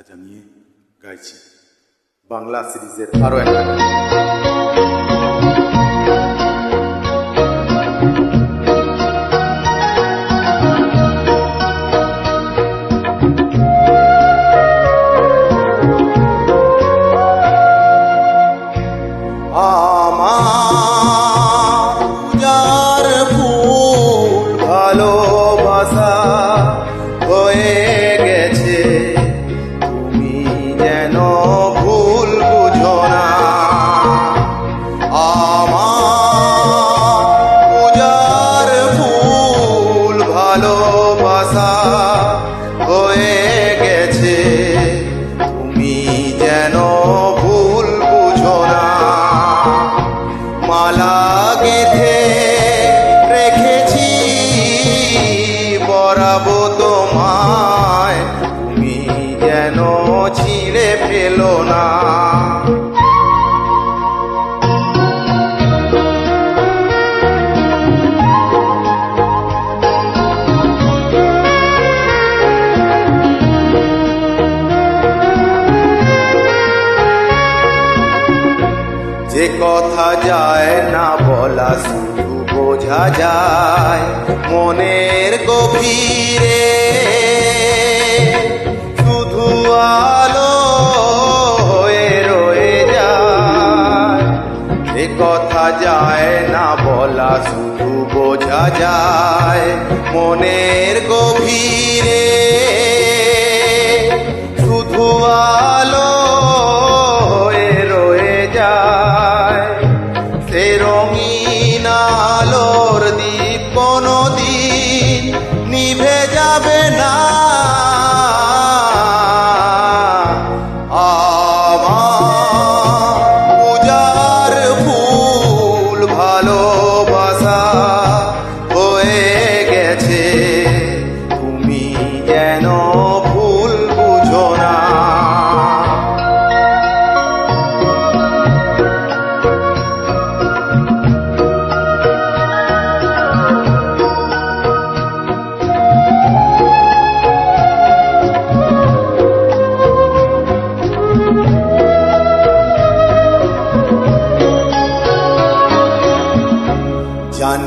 শ্রদ্ধা জানিয়ে গাইছি। বাংলা সিরিজের আরও একটা। ছিঁড়ে ফেলো না। যে কথা যায় না বলা শুধু বোঝা যায় মনের গভীরে আলো হয়ে রয়ে যায়। যে কথা যায় না বলা শুধু বোঝা যায়। মনের গভীরে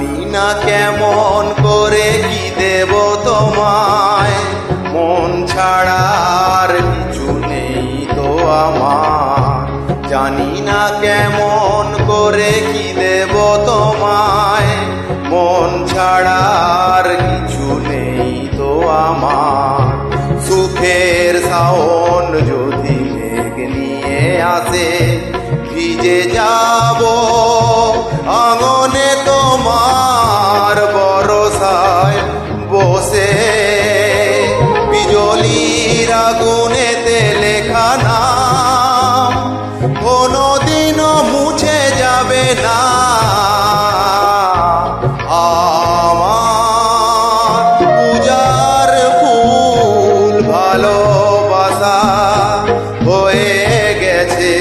জানি না কেমন করে কি দেব তোমায়। মন ছাড়ার কিছু নেই তো আমার। জানি না কেমন করে কি দেব তোমায়। মন ছাড়ার কিছু নেই তো আমার। সুখের সাউন যদি মেঘ নিয়ে আসে, ভিজে যাব লেখা কোনোদিনও মুছে যাবে না। পূজার ফুল ভালোবাসা হয়ে গেছে।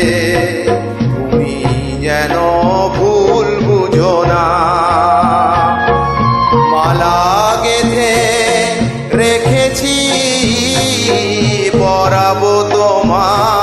তুমি যেন ভুল বুঝো না। মালা ah.